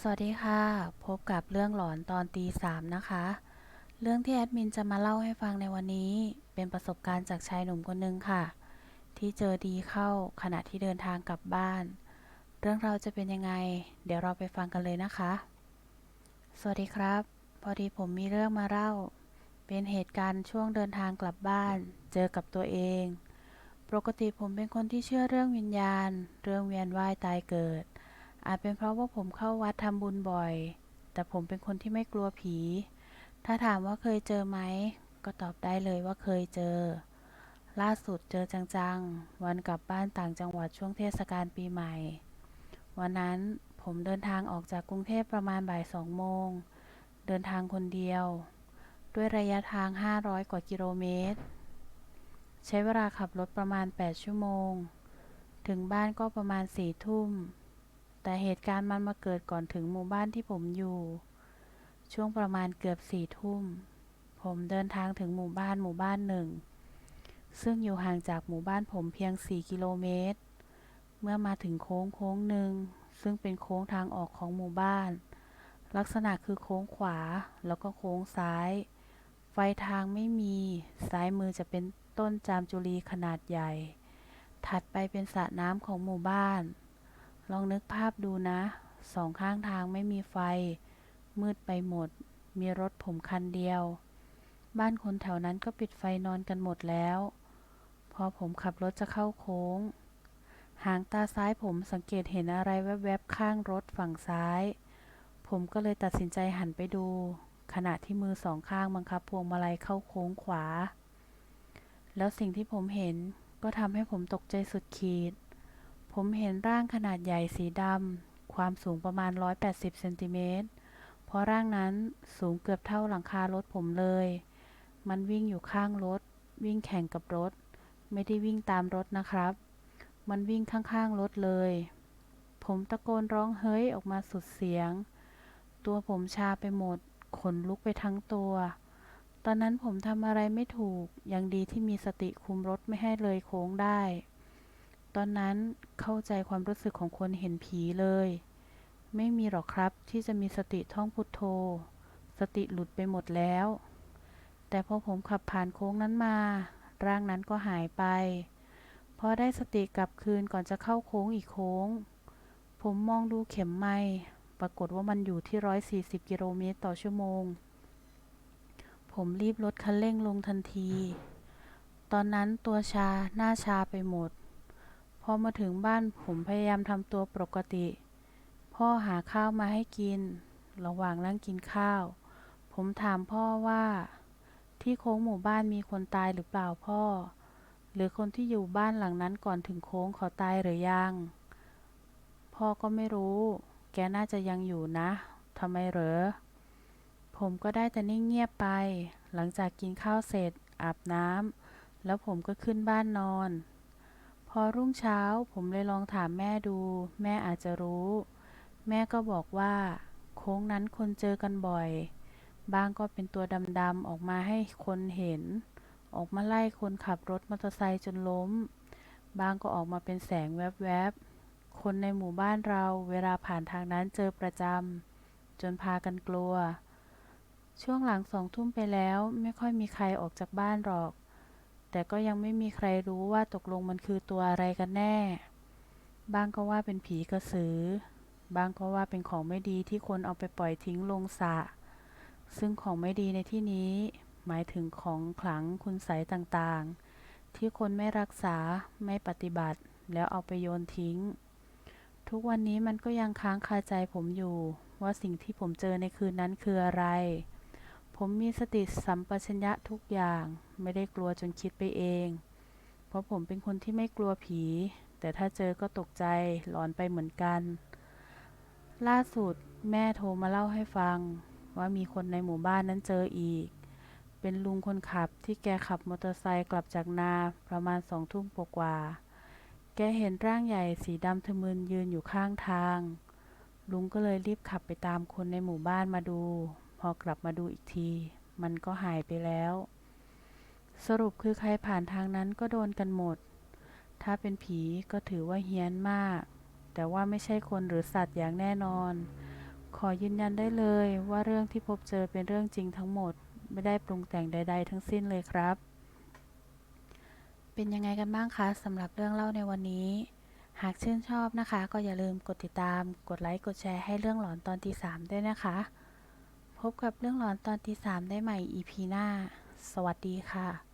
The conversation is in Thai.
สวัสดีค่ะ พบกับเรื่องหลอนตอนตีสามนะคะ เรื่องที่แอดมินจะมาเล่าให้ฟังในวันนี้ เป็นประสบการณ์จากชายหนุ่มคนหนึ่งค่ะ ที่เจอดีเข้าขณะที่เดินทางกลับบ้าน เรื่องราวจะเป็นยังไง เดี๋ยวเราไปฟังกันเลยนะคะ สวัสดีครับ พอดีผมมีเรื่องมาเล่า เป็นเหตุการณ์ช่วงเดินทางกลับบ้าน เจอกับตัวเอง ปกติผมเป็นคนที่เชื่อเรื่องวิญญาณ เรื่องเวียนว่ายตายเกิด อาจเป็นเพราะว่าผมเข้าวัดทำบุญบ่อย แต่ผมเป็นคนที่ไม่กลัวผี ถ้าถามว่าเคยเจอไหม ก็ตอบได้เลยว่าเคยเจอ ล่าสุดเจอจังๆ วันกลับบ้านต่างจังหวัดช่วงเทศกาลปีใหม่ วันนั้นผมเดินทางออกจากกรุงเทพประมาณบ่ายสองโมง เดินทางคนเดียว ด้วยระยะทาง 500 กว่ากิโลเมตร ใช้เวลาขับรถประมาณ 8 ชั่วโมง ถึงบ้านก็ประมาณ4ทุ่ม แต่เหตุการณ์มันมาเกิดก่อนถึงหมู่บ้านที่ผมอยู่ ช่วงประมาณเกือบสี่ทุ่ม ผมเดินทางถึงหมู่บ้านหมู่บ้านหนึ่ง ซึ่งอยู่ห่างจากหมู่บ้านผมเพียง 4 กิโลเมตร เมื่อมาถึงโค้งโค้งหนึ่ง ซึ่งเป็นโค้งทางออกของหมู่บ้าน ลักษณะคือโค้งขวาแล้วก็โค้งซ้าย ไฟทางไม่มี ซ้ายมือจะเป็นต้นจามจุลีขนาดใหญ่ ถัดไปเป็นสระน้ำของหมู่บ้าน ลองนึกภาพดูนะ สองข้างทางไม่มีไฟ มืดไปหมด มีรถผมคันเดียว บ้านคนแถวนั้นก็ปิดไฟนอนกันหมดแล้ว พอผมขับรถจะเข้าโค้ง หางตาซ้ายผมสังเกตเห็นอะไรแวบๆข้างรถฝั่งซ้าย ผมก็เลยตัดสินใจหันไปดู ขณะที่มือสองข้างบังคับพวงมาลัยเข้าโค้งขวา แล้วสิ่งที่ผมเห็นก็ทำให้ผมตกใจสุดขีด ผมเห็นร่างขนาดใหญ่สีดำ ความสูงประมาณ 180 เซนติเมตร เพราะร่างนั้นสูงเกือบเท่าหลังคารถผมเลย มันวิ่งอยู่ข้างรถ วิ่งแข่งกับรถ ไม่ได้วิ่งตามรถนะครับ มันวิ่งข้างๆรถเลย ผมตะโกนร้องเฮ้ยออกมาสุดเสียง ตัวผมชาไปหมด ขนลุกไปทั้งตัว ตอนนั้นผมทำอะไรไม่ถูก ยังดีที่มีสติคุมรถไม่ให้เลยโค้งได้ ตอนนั้นเข้าใจความรู้สึกของคนเห็นผีเลย ไม่มีหรอกครับที่จะมีสติท่องพุทโธ สติหลุดไปหมดแล้ว แต่พอผมขับผ่านโค้งนั้นมา ร่างนั้นก็หายไป พอได้สติกลับคืนก่อนจะเข้าโค้งอีกโค้ง ผมมองดูเข็มไม้ปรากฏว่ามันอยู่ที่ 140 กิโลเมตรต่อชั่วโมง ผมรีบลดคันเร่งลงทันที ตอนนั้นตัวชาหน้าชาไปหมด พอมาถึงบ้านผมพยายามทำตัวปกติ พ่อหาข้าวมาให้กิน ระหว่างนั่งกินข้าว ผมถามพ่อว่า ที่โค้งหมู่บ้านมีคนตายหรือเปล่าพ่อ หรือคนที่อยู่บ้านหลังนั้นก่อนถึงโค้งเขาตายหรือยัง พ่อก็ไม่รู้ แกน่าจะยังอยู่นะทำไมเหรอ ผมก็ได้แต่นิ่งเงียบไป หลังจากกินข้าวเสร็จอาบน้ำแล้วผมก็ขึ้นบ้านนอน อรุ่งเช้าผมเลยลองถามแม่ดู แม่อาจจะรู้ แม่ก็บอกว่า โค้งนั้นคนเจอกันบ่อยบางก็เป็นตัวดำๆออกมาให้คนเห็น ออกมาไล่คนขับรถมอเตอร์ไซค์จนล้มบางก็ออกมาเป็นแสงแวบๆ คนในหมู่บ้านเราเวลาผ่านทางนั้นเจอประจำจนพากันกลัว ช่วงหลังสองทุ่มไปแล้วไม่ค่อยมีใครออกจากบ้านหรอก แต่ก็ยังไม่มีใครรู้ว่าตกลงมันคือตัวอะไรกันแน่ บางก็ว่าเป็นผีกระสือ บางก็ว่าเป็นของไม่ดีที่คนเอาไปปล่อยทิ้งลงสระ ซึ่งของไม่ดีในที่นี้ หมายถึงของขลังคุณไสยต่างๆ ที่คนไม่รักษาไม่ปฏิบัติ แล้วเอาไปโยนทิ้ง ทุกวันนี้มันก็ยังค้างคาใจผมอยู่ ว่าสิ่งที่ผมเจอในคืนนั้นคืออะไร ผมมีสติสัมปชัญญะทุกอย่าง ไม่ได้กลัวจนคิดไปเอง เพราะผมเป็นคนที่ไม่กลัวผี แต่ถ้าเจอก็ตกใจหลอนไปเหมือนกัน ล่าสุดแม่โทรมาเล่าให้ฟัง ว่ามีคนในหมู่บ้านนั้นเจออีก เป็นลุงคนขับที่แกขับมอเตอร์ไซค์กลับจากนาประมาณสองทุ่มกว่า แกเห็นร่างใหญ่สีดำทะมึนยืนอยู่ข้างทาง ลุงก็เลยรีบขับไปตามคนในหมู่บ้านมาดู พอกลับมาดูอีกที มันก็หายไปแล้ว สรุปคือใครผ่านทางนั้นก็โดนกันหมด ถ้าเป็นผีก็ถือว่าเฮี้ยนมาก แต่ว่าไม่ใช่คนหรือสัตว์อย่างแน่นอน ขอยืนยันได้เลยว่าเรื่องที่พบเจอเป็นเรื่องจริงทั้งหมด ไม่ได้ปรุงแต่งใด ๆ ทั้งสิ้นเลยครับ เป็นยังไงกันบ้างคะสำหรับเรื่องเล่าในวันนี้หากชื่นชอบนะคะ ก็อย่าลืมกดติดตาม กดไลค์ กดแชร์ให้เรื่องหลอนตอนที่3ด้วยนะคะ พบกับเรื่องหลอนตอนที่3ได้ใหม่ EP หน้า สวัสดีค่ะ